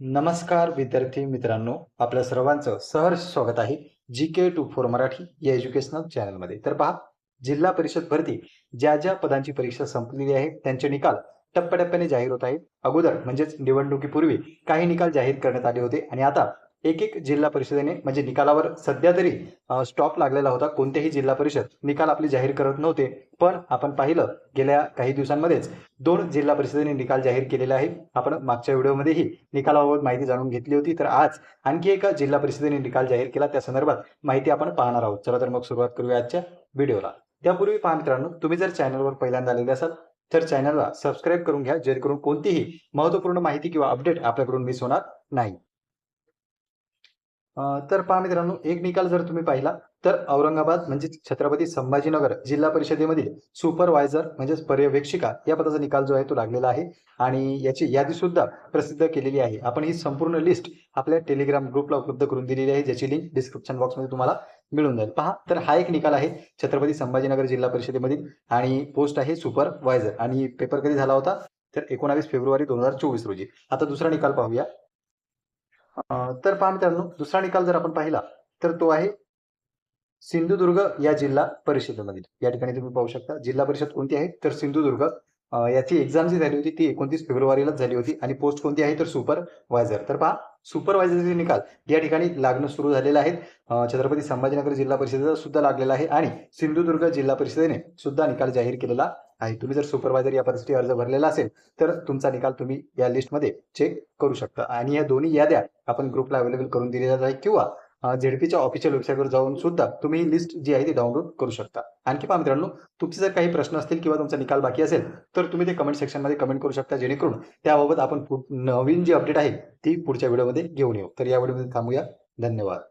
नमस्कार विद्यार्थी मित्रांनो आपल्या सर्वांचं सहर्ष स्वागत आहे G K two four Marathi या एज्युकेशनल चॅनलमध्ये तर पहा जिल्हा परिषद भरती ज्या ज्या पदांची परीक्षा संपलेली आहे त्यांचे निकाल टप्प्याटप्प्याने जाहीर होत आहेत. अगोदर म्हणजेच निवडणुकीपूर्वी काही निकाल जाहीर करण्यात आले होते आणि आता एक एक जिल्हा परिषदेने म्हणजे निकालावर सध्या तरी स्टॉप लागलेला होता. कोणत्याही जिल्हा परिषद निकाल आपले जाहीर करत नव्हते. पण आपण पाहिलं गेल्या काही दिवसांमध्येच दोन जिल्हा परिषदेने निकाल जाहीर केलेले आहे आपण मागच्या व्हिडिओमध्येही निकालाबाबत माहिती जाणून घेतली होती. तर आज आणखी एका जिल्हा परिषदेने निकाल जाहीर केला. त्या संदर्भात माहिती आपण पाहणार आहोत. चला तर मग सुरुवात करूया आजच्या व्हिडिओला. त्यापूर्वी पहा मित्रांनो तुम्ही जर चॅनलवर पहिल्यांदा आलेले असाल तर चॅनलला सबस्क्राईब करून घ्या. जेणेकरून कोणतीही महत्त्वपूर्ण माहिती किंवा अपडेट आपल्याकडून मिस होणार नाही. तर पहा मित्रांनो एक निकाल जर तुम्ही पाहिला तर औरंगाबाद म्हणजे छत्रपती संभाजीनगर जिल्हा परिषदेमधील सुपरवायझर म्हणजेच पर्यवेक्षिका या पदाचा निकाल जो आहे तो लागलेला आहे आणि याची यादी सुद्धा प्रसिद्ध केलेली आहे. आपण ही संपूर्ण लिस्ट आपल्या टेलिग्राम ग्रुपला उपलब्ध करून दिलेली आहे ज्याची लिंक डिस्क्रिप्शन बॉक्समध्ये तुम्हाला मिळून जाईल. पहा तर हा एक निकाल आहे छत्रपती संभाजीनगर जिल्हा परिषदेमधील आणि पोस्ट आहे सुपरवायझर आणि पेपर कधी झाला होता? तर एकोणावीस फेब्रुवारी दोन हजार चोवीस रोजी. आता दुसरा निकाल पाहूया. तर पहा मित्रांनो दुसरा निकाल जर आपण पाहिला तर तो आहे सिंधुदुर्ग या जिल्हा परिषदेमधील या ठिकाणी तुम्ही पाहू शकता जिल्हा परिषद कोणती आहे? तर सिंधुदुर्ग याची एक्झाम जी झाली होती ती एकोणतीस फेब्रुवारीलाच झाली होती आणि पोस्ट कोणती आहे तर सुपरवायझर तर पहा सुपरवायझरचे निकाल या ठिकाणी लागणं सुरू झालेलं आहे छत्रपती संभाजीनगर जिल्हा परिषदेचा सुद्धा लागलेला आहे आणि सिंधुदुर्ग जिल्हा परिषदेने सुद्धा निकाल जाहीर केलेला आहे. तुम्ही जर सुपरवायझर या परिस्थिती अर्ज भरलेला असेल तर तुमचा निकाल तुम्ही या लिस्टमध्ये चेक करू शकता. आणि या दोन्ही याद्या आपण ग्रुपला अवेलेबल करून दिलेल्या आहेत किंवा झेडपीच्या ऑफिशियल वेबसाईटवर जाऊन सुद्धा तुम्ही ही लिस्ट जी आहे ती डाउनलोड करू शकता. आणखी पहा मित्रांनो तुमचे जर काही प्रश्न असतील किंवा तुमचा निकाल बाकी असेल तर तुम्ही ते कमेंट सेक्शनमध्ये कमेंट करू शकता. जेणेकरून त्याबाबत आपण नवीन जी अपडेट आहे ती पुढच्या व्हिडिओमध्ये घेऊन येऊ. तर या व्हिडिओमध्ये थांबूया. धन्यवाद.